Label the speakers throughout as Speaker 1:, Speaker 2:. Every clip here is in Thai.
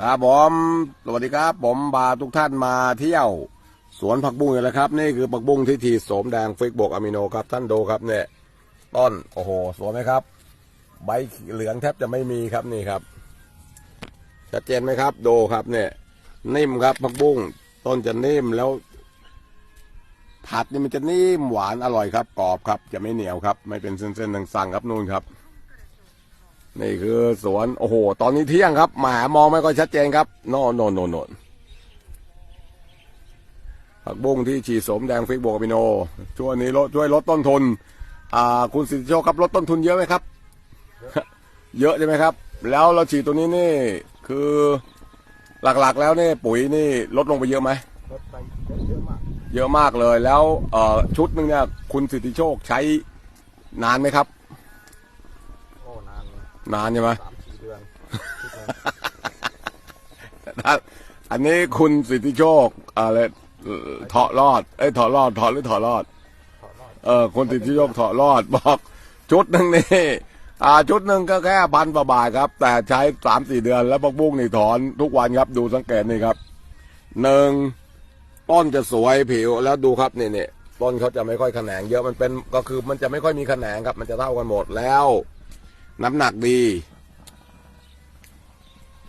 Speaker 1: ครับผมสวัสดีครับ ผมพาทุกท่านมาเที่ยว สวนผักบุ้งเลยนะครับ นี่คือผักบุ้งที่ทีโสมแดงฟิกบวกอะมิโนครับ ท่านดูครับเนี่ยต้นโอ้โหสวยไหมครับ ใบเหลืองแทบจะไม่มีครับนี่ครับชัดเจนไหมครับดูครับเนี่ย นิ่มครับผักบุ้งต้นจะนิ่มแล้ว ผัดนี่มันจะนิ่มหวานอร่อยครับกรอบครับ จะไม่เหนียวครับ ไม่เป็นเส้นๆสั่งๆครับนู่นครับ นี่คือสวนโอ้โห ตอนนี้เที่ยงครับหมามองไม่ค่อยชัดเจนครับโน่นโน่นโน่นโน่นผักบุ้งที่ฉีดสมแดงฟิกโบวกอะมิโน ช่วยนี้ลดช่วยลดต้นทุน อ่า คุณสิทธิโชคครับลดต้นทุนเยอะไหมครับ เยอะใช่ไหมครับ แล้วเราฉีดตัวนี้นี่คือหลักๆ แล้วนี่ปุ๋ยนี่ลดลงไปเยอะไหม
Speaker 2: รถไปเยอะมาก
Speaker 1: เยอะมากเลยแล้วเอ่อชุดหนึ่งเนี่ยคุณสิทธิโชคใช้นานไหมครับ
Speaker 2: โอ้ นานเลย
Speaker 1: นานใช่ไหม
Speaker 2: สามสี่เดือนทุกคน
Speaker 1: ครับอันนี้คุณสิทธิโชคอะไรเอ่อเถาะรอดเอ้ยเถาะรอดเถาะหรือเถาะรอด
Speaker 2: ขอรอด
Speaker 1: เออคุณสิทธิโชคเถาะรอดบอก ชุดหนึ่งนี่อ่าชุดหนึ่งก็แค่พันกว่าบาทครับ แต่ใช้สามสี่เดือนแล้วปักบุ้งนี่ถอนทุกวันครับ ดูสังเกตนี่ครับหนึ่งต้นจะสวยผิวแล้วดูครับนี่นี่ต้นเขาจะไม่ค่อยแขนงเยอะมันเป็นก็คือมันจะไม่ค่อยมีแขนงครับ มันจะเท่ากันหมดแล้ว น้ำหนักดี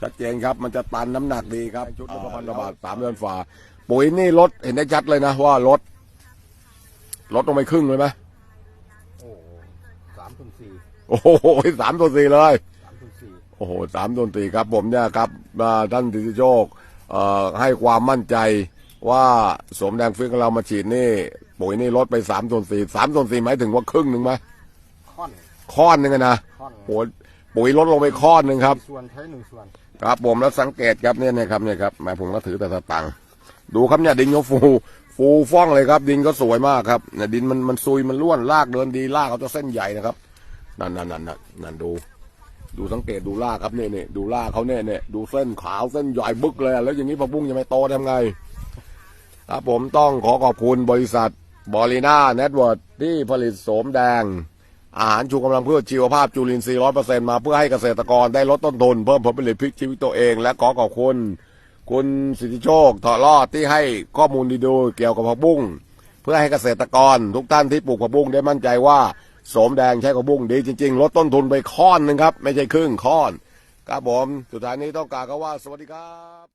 Speaker 1: ชัดเจนครับ มันจะตันน้ำหนักดีครับ ชุดละพันกว่าบาทสามเดือนฝ่า ปุ๋ยนี่ลดเห็นได้ชัดเลยนะว่าลดลดลงไปครึ่งเลยไหม
Speaker 2: โอ้สามถึงสี่
Speaker 1: โอ้โหสามตัวสี่เลย
Speaker 2: สามถึงสี่
Speaker 1: โอ้โหสามตัวสี่ครับ ผมเนี่ยครับอ่าท่านติติโชคเอ่อให้ความมั่นใจว่าสวมแดงฟิกของเรามาฉีดนี่ ปุ๋ยนี่ลดไปสามตัวสี่สามตัวสี่หมายถึงว่าครึ่งหนึ่งไหม
Speaker 2: ค่อน
Speaker 1: ข้อนหนึ่งอะนะ
Speaker 2: ค่อน
Speaker 1: โอ้โหปุ๋ยลดลงไปข้อนหนึ่งครับ
Speaker 2: มีส่วนใช้หนึ่งส่วน
Speaker 1: ครับผมแล้วสังเกตครับเนี่ยนะครับเนี่ยครับแหม่ผมก็ถือแต่สตังค์ดูครับเนี่ยดินเขาฟู ฟูฟ่องเลยครับ ดินก็สวยมากครับเนี่ยดินมันมันซุยมันล้วนลากเดินดีลากเขาจะเส้นใหญ่นะครับนั่นนั่นนั่นนั่นนั่นดู ดูสังเกตดูลากครับเนี่ยเนี่ยดูลากเขาเนี่ยเนี่ยดูเส้นขาวเส้นใหญ่บึกเลยอะแล้วอย่างนี้ผักบุ้งจะไม่โตทำไง ครับผมต้องขอขอบคุณบริษัทบอลีน่าเน็ตเวิร์ดที่ผลิตโสมแดง อาหารชูกำลังพืชชีวภาพจุลินทรีย์ร้อยเปอร์เซ็นมาเพื่อให้เกษตรกรได้ลดต้นทุนเพิ่มผลผลิตพลิกชีวิตตัวเอง และขอขอบคุณ คุณสิทธิโชคถาะรอดที่ให้ข้อมูลดีๆเกี่ยวกับผักบุ้งเพื่อให้เกษตรกรทุกท่านที่ปลูกผักบุ้งได้มั่นใจว่าโสมแดงใช้ผักบุ้งดีจริง ๆ ลดต้นทุนไปข้อนหนึ่งครับ ไม่ใช่ครึ่งข้อน ครับผมสุดท้ายนี้ต้องกล่าวคำว่าสวัสดีครับ